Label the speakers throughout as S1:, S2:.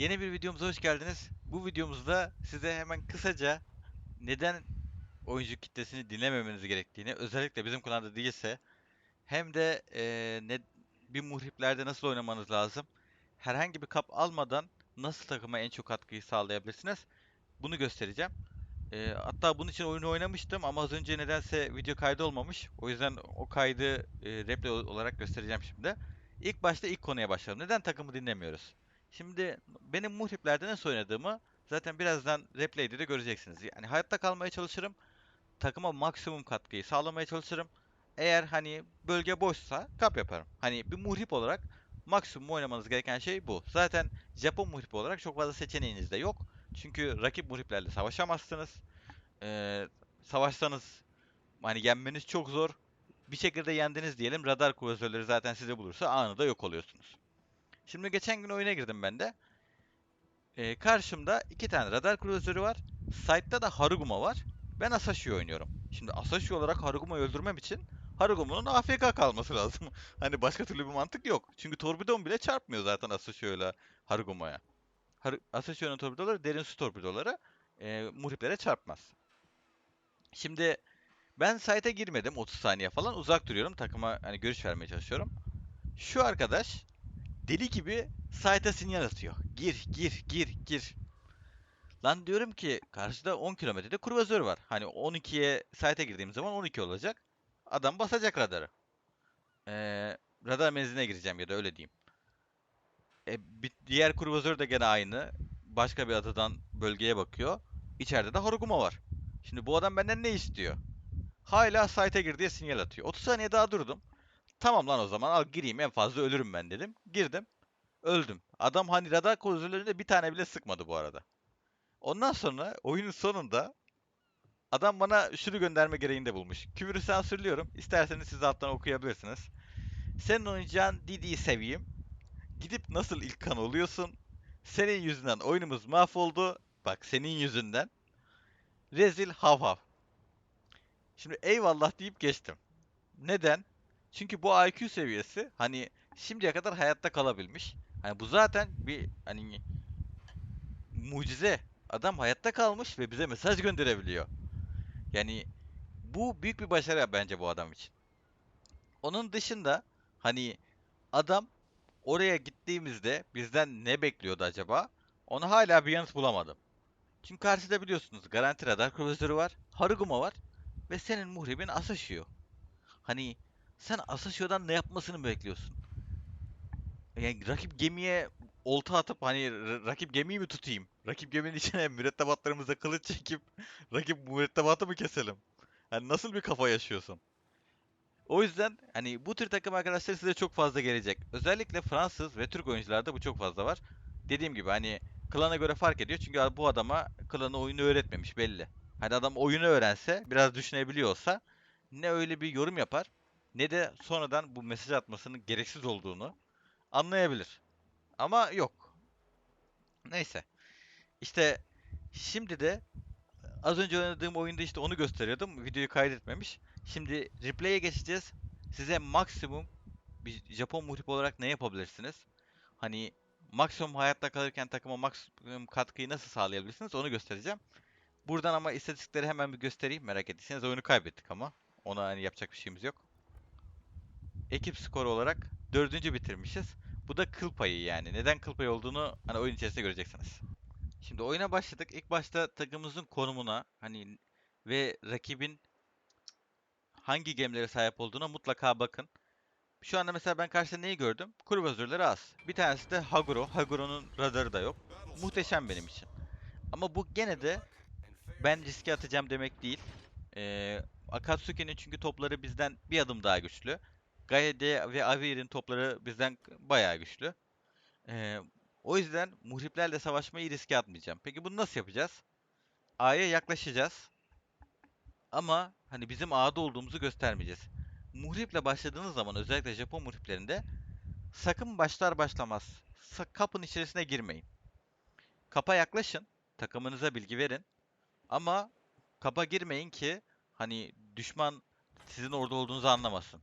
S1: Yeni bir videomuza hoş geldiniz. Bu videomuzda size hemen kısaca neden oyuncu kitlesini dinlememeniz gerektiğini, özellikle bizim kanalda değilse hem de eee, ne, bir muhriplerde nasıl oynamanız lazım, herhangi bir kap almadan nasıl takıma en çok katkıyı sağlayabilirsiniz, bunu göstereceğim. Eee, hatta bunun için oyunu oynamıştım ama az önce nedense video kaydı olmamış. O yüzden o kaydı eee replay ol- olarak göstereceğim şimdi. İlk başta ilk konuya başlayalım. Neden takımı dinlemiyoruz? Şimdi benim muhriplerde nasıl oynadığımı zaten birazdan replay'de de göreceksiniz. Yani hayatta kalmaya çalışırım. Takıma maksimum katkıyı sağlamaya çalışırım. Eğer hani bölge boşsa kap yaparım. Hani bir muhrip olarak maksimum oynamanız gereken şey bu. Zaten Japon muhripi olarak çok fazla seçeneğiniz de yok. Çünkü rakip muhriplerle savaşamazsınız. Ee, savaşsanız hani yenmeniz çok zor. Bir şekilde yendiniz diyelim. Radar kuvvetleri zaten size bulursa anında yok oluyorsunuz. Şimdi geçen gün oyuna girdim ben de. Ee, karşımda iki tane radar kruzörü var. Side'da da Haruguma var. Ben Asashi oynuyorum. Şimdi Asashi olarak Haruguma'yı öldürmem için Haruguma'nın AFK kalması lazım. hani başka türlü bir mantık yok. Çünkü torpidon bile çarpmıyor zaten Asashi öyle Haruguma'ya. Har Asashi'nin torpidoları derin su torpidoları e, muhriplere çarpmaz. Şimdi ben site'e girmedim 30 saniye falan uzak duruyorum takıma hani görüş vermeye çalışıyorum. Şu arkadaş deli gibi site'a sinyal atıyor. Gir, gir, gir, gir. Lan diyorum ki karşıda 10 kilometrede kruvazör var. Hani 12'ye site'e girdiğim zaman 12 olacak. Adam basacak radarı. Ee, radar menziline gireceğim ya da öyle diyeyim. E, bir diğer kruvazör de gene aynı. Başka bir adadan bölgeye bakıyor. İçeride de Haruguma var. Şimdi bu adam benden ne istiyor? Hala site'e gir diye sinyal atıyor. 30 saniye daha durdum. Tamam lan o zaman al gireyim en fazla ölürüm ben dedim. Girdim. Öldüm. Adam hani radar kozlarında bir tane bile sıkmadı bu arada. Ondan sonra oyunun sonunda adam bana şunu gönderme gereğinde bulmuş. Küfürü sansürlüyorum. İsterseniz siz alttan okuyabilirsiniz. Senin oynayacağın Didi'yi seveyim. Gidip nasıl ilk kan oluyorsun? Senin yüzünden oyunumuz mahvoldu. Bak senin yüzünden. Rezil hav hav. Şimdi eyvallah deyip geçtim. Neden? Çünkü bu IQ seviyesi hani şimdiye kadar hayatta kalabilmiş. Hani bu zaten bir hani mucize. Adam hayatta kalmış ve bize mesaj gönderebiliyor. Yani bu büyük bir başarı bence bu adam için. Onun dışında hani adam oraya gittiğimizde bizden ne bekliyordu acaba? Onu hala bir yanıt bulamadım. Çünkü karşıda biliyorsunuz garanti radar kruvazörü var, Haruguma var ve senin muhribin Asashio. Hani sen Asashio'dan ne yapmasını bekliyorsun? Yani rakip gemiye olta atıp hani rakip gemiyi mi tutayım? Rakip geminin içine mürettebatlarımıza kılıç çekip rakip mürettebatı mı keselim? Hani nasıl bir kafa yaşıyorsun? O yüzden hani bu tür takım arkadaşlar size çok fazla gelecek. Özellikle Fransız ve Türk oyuncularda bu çok fazla var. Dediğim gibi hani klana göre fark ediyor. Çünkü bu adama klanı oyunu öğretmemiş belli. Hani adam oyunu öğrense, biraz düşünebiliyorsa ne öyle bir yorum yapar ne de sonradan bu mesaj atmasının gereksiz olduğunu anlayabilir. Ama yok. Neyse. İşte şimdi de az önce oynadığım oyunda işte onu gösteriyordum. Videoyu kaydetmemiş. Şimdi replay'e geçeceğiz. Size maksimum bir Japon muhrip olarak ne yapabilirsiniz? Hani maksimum hayatta kalırken takıma maksimum katkıyı nasıl sağlayabilirsiniz onu göstereceğim. Buradan ama istatistikleri hemen bir göstereyim merak ettiyseniz oyunu kaybettik ama. Ona hani yapacak bir şeyimiz yok. Ekip skoru olarak dördüncü bitirmişiz. Bu da kıl payı yani. Neden kıl payı olduğunu hani oyun içerisinde göreceksiniz. Şimdi oyuna başladık. İlk başta takımımızın konumuna hani ve rakibin hangi gemilere sahip olduğuna mutlaka bakın. Şu anda mesela ben karşıda neyi gördüm? Kruvazörleri az. Bir tanesi de Haguro. Haguro'nun radarı da yok. Muhteşem benim için. Ama bu gene de ben riske atacağım demek değil. Ee, Akatsuki'nin çünkü topları bizden bir adım daha güçlü. Gaede ve Avir'in topları bizden bayağı güçlü. Ee, o yüzden muhriplerle savaşmayı riske atmayacağım. Peki bunu nasıl yapacağız? A'ya yaklaşacağız. Ama hani bizim A'da olduğumuzu göstermeyeceğiz. Muhriple başladığınız zaman özellikle Japon muhriplerinde sakın başlar başlamaz kapın içerisine girmeyin. Kapa yaklaşın. Takımınıza bilgi verin. Ama kapa girmeyin ki hani düşman sizin orada olduğunuzu anlamasın.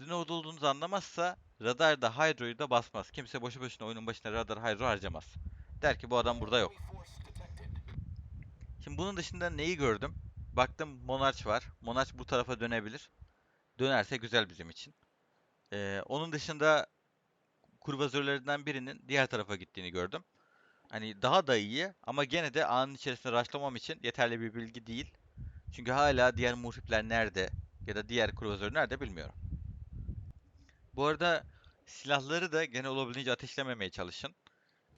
S1: Sizin orada olduğunuzu anlamazsa radar da hydro'yu da basmaz. Kimse boşu boşuna oyunun başına radar hydro harcamaz. Der ki bu adam burada yok. Şimdi bunun dışında neyi gördüm? Baktım Monarch var. Monarch bu tarafa dönebilir. Dönerse güzel bizim için. Ee, onun dışında kurvazörlerinden birinin diğer tarafa gittiğini gördüm. Hani daha da iyi ama gene de anın içerisinde raşlamam için yeterli bir bilgi değil. Çünkü hala diğer muhripler nerede ya da diğer kurvazör nerede bilmiyorum. Bu arada silahları da gene olabildiğince ateşlememeye çalışın.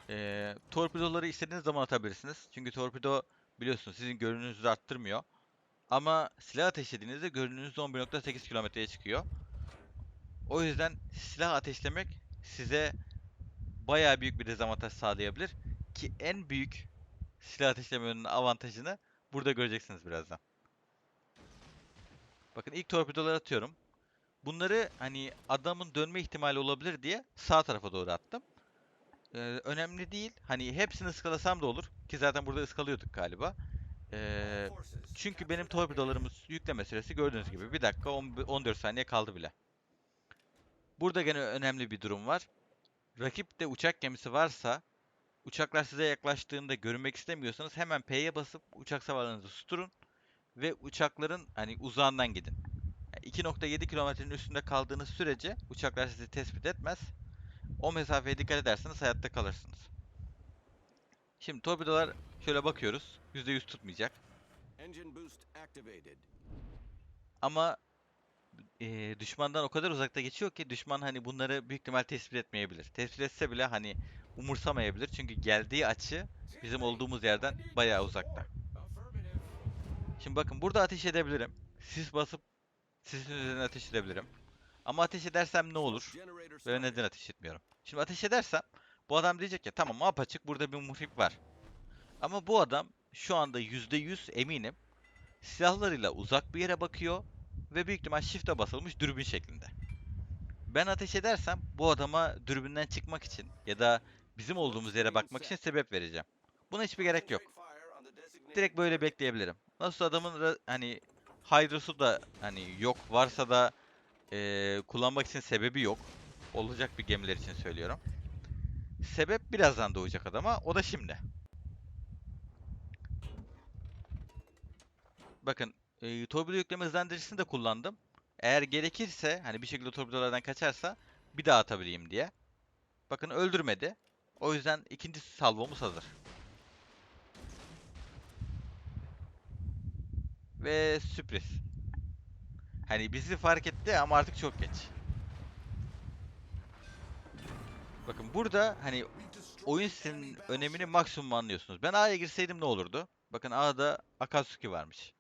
S1: Ee, torpidoları istediğiniz zaman atabilirsiniz. Çünkü torpido biliyorsunuz sizin görünümünüzü arttırmıyor. Ama silah ateşlediğinizde görünümünüz 11.8 kilometreye çıkıyor. O yüzden silah ateşlemek size bayağı büyük bir dezavantaj sağlayabilir. Ki en büyük silah ateşlemenin avantajını burada göreceksiniz birazdan. Bakın ilk torpidoları atıyorum. Bunları hani adamın dönme ihtimali olabilir diye sağ tarafa doğru attım. Ee, önemli değil. Hani hepsini ıskalasam da olur. Ki zaten burada ıskalıyorduk galiba. Ee, çünkü benim torpidolarımız yükleme süresi gördüğünüz gibi 1 dakika 10 14 saniye kaldı bile. Burada gene önemli bir durum var. Rakipte uçak gemisi varsa uçaklar size yaklaştığında görünmek istemiyorsanız hemen P'ye basıp uçak savarlarınızı susturun ve uçakların hani uzağından gidin. Yani 2.7 kilometrenin üstünde kaldığınız sürece uçaklar sizi tespit etmez. O mesafeye dikkat ederseniz hayatta kalırsınız. Şimdi torpidolar şöyle bakıyoruz. %100 tutmayacak. Ama eee, düşmandan o kadar uzakta geçiyor ki düşman hani bunları büyük ihtimal tespit etmeyebilir. Tespit etse bile hani umursamayabilir. Çünkü geldiği açı bizim olduğumuz yerden bayağı uzakta. Şimdi bakın burada ateş edebilirim. Sis basıp sisin üzerine ateş edebilirim. Ama ateş edersem ne olur? Ve neden ateş etmiyorum? Şimdi ateş edersem bu adam diyecek ya tamam apaçık burada bir muhrip var. Ama bu adam şu anda %100 eminim silahlarıyla uzak bir yere bakıyor ve büyük ihtimal shift'e basılmış dürbün şeklinde. Ben ateş edersem bu adama dürbünden çıkmak için ya da bizim olduğumuz yere bakmak için sebep vereceğim. Buna hiçbir gerek yok. Direkt böyle bekleyebilirim. Nasıl adamın hani Hydra'su da hani yok varsa da eee, kullanmak için sebebi yok. Olacak bir gemiler için söylüyorum. Sebep birazdan doğacak adama. O da şimdi. Bakın eee torpido yükleme hızlandırıcısını da kullandım. Eğer gerekirse hani bir şekilde torpidolardan kaçarsa bir daha atabileyim diye. Bakın öldürmedi. O yüzden ikinci salvomuz hazır. Ve sürpriz. Hani bizi fark etti ama artık çok geç. Bakın burada hani oyun sizin önemini maksimum anlıyorsunuz. Ben A'ya girseydim ne olurdu? Bakın A'da Akatsuki varmış.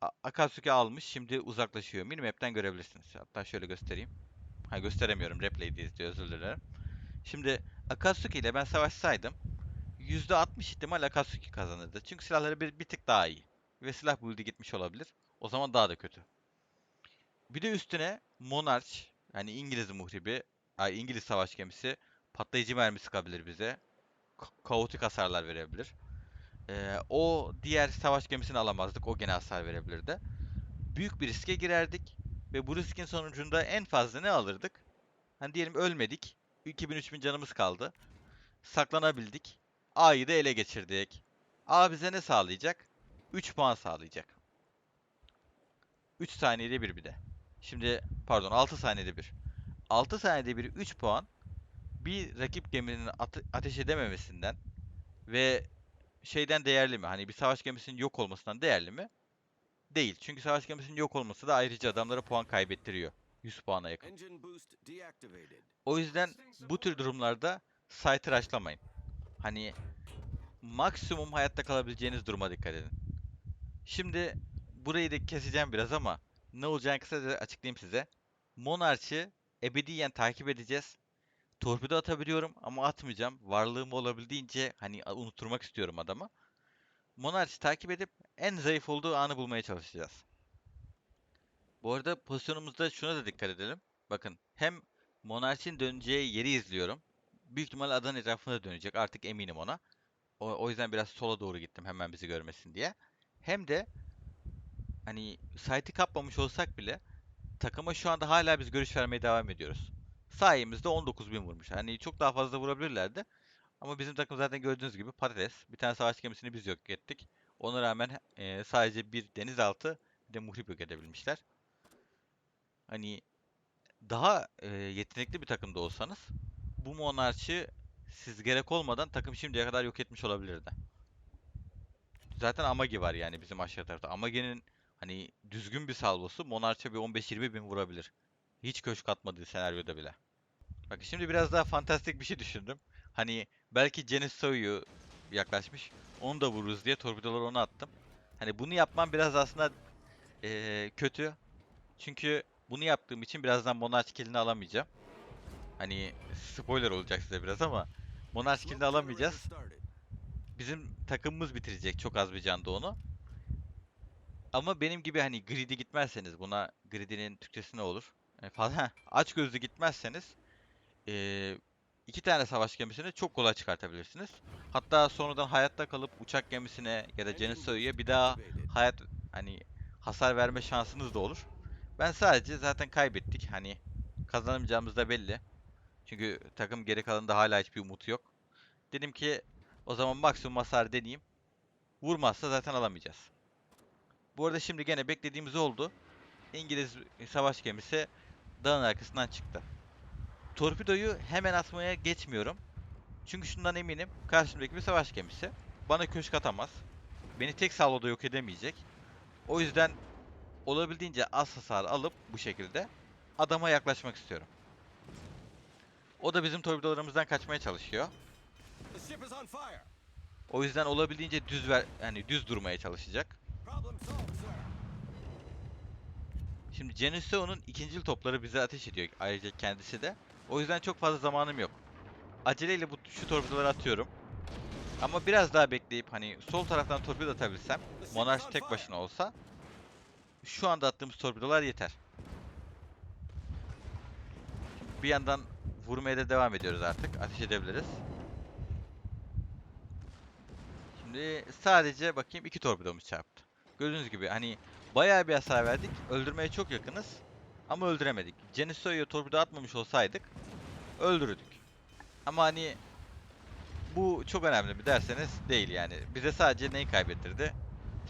S1: A- Akatsuki almış. Şimdi uzaklaşıyor. Minimap'ten görebilirsiniz. Hatta şöyle göstereyim. Ha gösteremiyorum. Replay'de izliyor. Özür dilerim. Şimdi Akatsuki ile ben savaşsaydım %60 ihtimal Akatsuki kazanırdı. Çünkü silahları bir, bir tık daha iyi. Ve silah build'i gitmiş olabilir. O zaman daha da kötü. Bir de üstüne Monarch yani İngiliz muhribi, İngiliz savaş gemisi patlayıcı mermi sıkabilir bize. Ka- kaotik hasarlar verebilir. Ee, o diğer savaş gemisini alamazdık. O gene hasar verebilirdi. Büyük bir riske girerdik ve bu riskin sonucunda en fazla ne alırdık? Hani diyelim ölmedik. 2000-3000 canımız kaldı. Saklanabildik. A'yı da ele geçirdik. A bize ne sağlayacak? 3 puan sağlayacak. 3 saniyede bir bir de. Şimdi pardon 6 saniyede bir. 6 saniyede bir 3 puan bir rakip geminin ate- ateş edememesinden ve şeyden değerli mi? Hani bir savaş gemisinin yok olmasından değerli mi? Değil. Çünkü savaş gemisinin yok olması da ayrıca adamlara puan kaybettiriyor. 100 puana yakın. O yüzden bu tür durumlarda site'ı rushlamayın. Hani maksimum hayatta kalabileceğiniz duruma dikkat edin. Şimdi burayı da keseceğim biraz ama ne olacağını kısaca açıklayayım size. Monarch'ı ebediyen takip edeceğiz. Torpido atabiliyorum ama atmayacağım. Varlığımı olabildiğince hani unutturmak istiyorum adamı. Monarch'ı takip edip en zayıf olduğu anı bulmaya çalışacağız. Bu arada pozisyonumuzda şuna da dikkat edelim. Bakın hem Monarch'in döneceği yeri izliyorum. Büyük ihtimal adanın etrafında dönecek. Artık eminim ona. O, o yüzden biraz sola doğru gittim hemen bizi görmesin diye. Hem de hani site'i kapmamış olsak bile takıma şu anda hala biz görüş vermeye devam ediyoruz. Sayemizde 19.000 vurmuş. Hani çok daha fazla vurabilirlerdi. Ama bizim takım zaten gördüğünüz gibi patates. Bir tane savaş gemisini biz yok ettik. Ona rağmen e, sadece bir denizaltı bir de muhrip yok edebilmişler. Hani daha e, yetenekli bir takımda olsanız bu monarşi siz gerek olmadan takım şimdiye kadar yok etmiş olabilirdi. Zaten Amagi var yani bizim aşağı tarafta. Amagi'nin hani düzgün bir salvosu Monarch'a bir 15-20 bin vurabilir. Hiç köşk atmadığı senaryoda bile. Bak şimdi biraz daha fantastik bir şey düşündüm. Hani belki Janice Soy'u yaklaşmış. Onu da vururuz diye torpidoları ona attım. Hani bunu yapmam biraz aslında eee, kötü. Çünkü bunu yaptığım için birazdan Monarch killini alamayacağım. Hani spoiler olacak size biraz ama Monarch killini alamayacağız. Bizim takımımız bitirecek çok az bir canda onu. Ama benim gibi hani greedy gitmezseniz buna greedy'nin Türkçesi ne olur? E, falan aç gözlü gitmezseniz e, iki tane savaş gemisini çok kolay çıkartabilirsiniz. Hatta sonradan hayatta kalıp uçak gemisine ya da Genesir'e bir daha hayat hani hasar verme şansınız da olur. Ben sadece zaten kaybettik. Hani kazanamayacağımız da belli. Çünkü takım geri kalanında hala hiçbir umut yok. Dedim ki o zaman maksimum hasar deneyeyim. Vurmazsa zaten alamayacağız. Bu arada şimdi gene beklediğimiz oldu. İngiliz savaş gemisi dağın arkasından çıktı. Torpidoyu hemen atmaya geçmiyorum. Çünkü şundan eminim. Karşımdaki bir savaş gemisi. Bana köşk atamaz. Beni tek salvoda yok edemeyecek. O yüzden olabildiğince az hasar alıp bu şekilde adama yaklaşmak istiyorum. O da bizim torpidolarımızdan kaçmaya çalışıyor. O yüzden olabildiğince düz ver yani düz durmaya çalışacak. Şimdi Geneseo'nun ikincil topları bize ateş ediyor ayrıca kendisi de. O yüzden çok fazla zamanım yok. Aceleyle bu şu torpidoları atıyorum. Ama biraz daha bekleyip hani sol taraftan torpido atabilsem, Monarch
S2: on
S1: tek başına olsa şu anda attığımız torpidolar yeter. Bir yandan vurmaya da devam ediyoruz artık. Ateş edebiliriz. Şimdi sadece bakayım iki torpidomuz çarptı. Gördüğünüz gibi hani bayağı bir hasar verdik. Öldürmeye çok yakınız. Ama öldüremedik. Geneso'ya torpido atmamış olsaydık öldürürdük. Ama hani bu çok önemli mi derseniz değil yani. Bize sadece neyi kaybettirdi?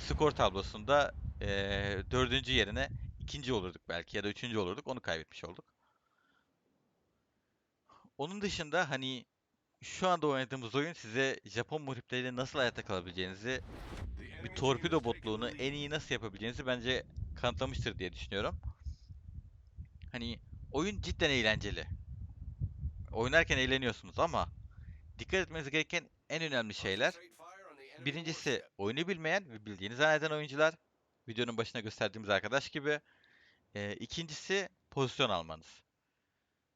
S1: Skor tablosunda eee dördüncü yerine ikinci olurduk belki ya da üçüncü olurduk. Onu kaybetmiş olduk. Onun dışında hani şu anda oynadığımız oyun size Japon muhripleriyle nasıl hayatta kalabileceğinizi, bir torpido botluğunu en iyi nasıl yapabileceğinizi bence kanıtlamıştır diye düşünüyorum. Hani oyun cidden eğlenceli. Oynarken eğleniyorsunuz ama dikkat etmeniz gereken en önemli şeyler birincisi oyunu bilmeyen ve bildiğini zanneden oyuncular videonun başına gösterdiğimiz arkadaş gibi Ee, ikincisi pozisyon almanız.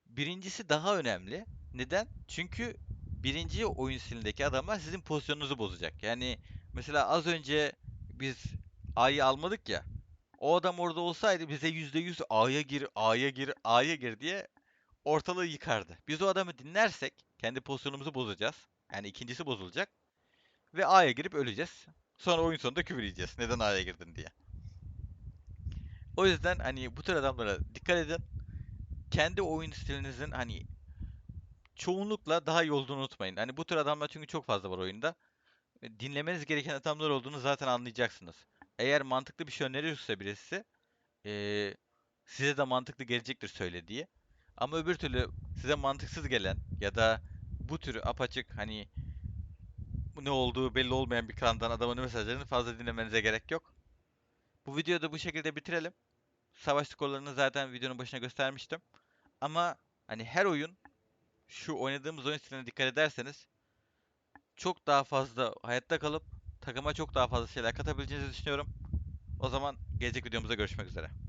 S1: Birincisi daha önemli. Neden? Çünkü birinci oyun stilindeki adamlar sizin pozisyonunuzu bozacak. Yani mesela az önce biz A'yı almadık ya. O adam orada olsaydı bize %100 A'ya gir, A'ya gir, A'ya gir diye ortalığı yıkardı. Biz o adamı dinlersek kendi pozisyonumuzu bozacağız. Yani ikincisi bozulacak. Ve A'ya girip öleceğiz. Sonra oyun sonunda küfür yiyeceğiz. Neden A'ya girdin diye. O yüzden hani bu tür adamlara dikkat edin. Kendi oyun stilinizin hani çoğunlukla daha iyi olduğunu unutmayın. Hani bu tür adamlar çünkü çok fazla var oyunda. E, Dinlemeniz gereken adamlar olduğunu zaten anlayacaksınız. Eğer mantıklı bir şey öneriyorsa birisi eee, size de mantıklı gelecektir söylediği. Ama öbür türlü size mantıksız gelen ya da bu tür apaçık hani ne olduğu belli olmayan bir kanaldan adamın mesajlarını fazla dinlemenize gerek yok. Bu videoyu da bu şekilde bitirelim. Savaş skorlarını zaten videonun başına göstermiştim. Ama hani her oyun şu oynadığımız oyun stiline dikkat ederseniz çok daha fazla hayatta kalıp takıma çok daha fazla şeyler katabileceğinizi düşünüyorum. O zaman gelecek videomuzda görüşmek üzere.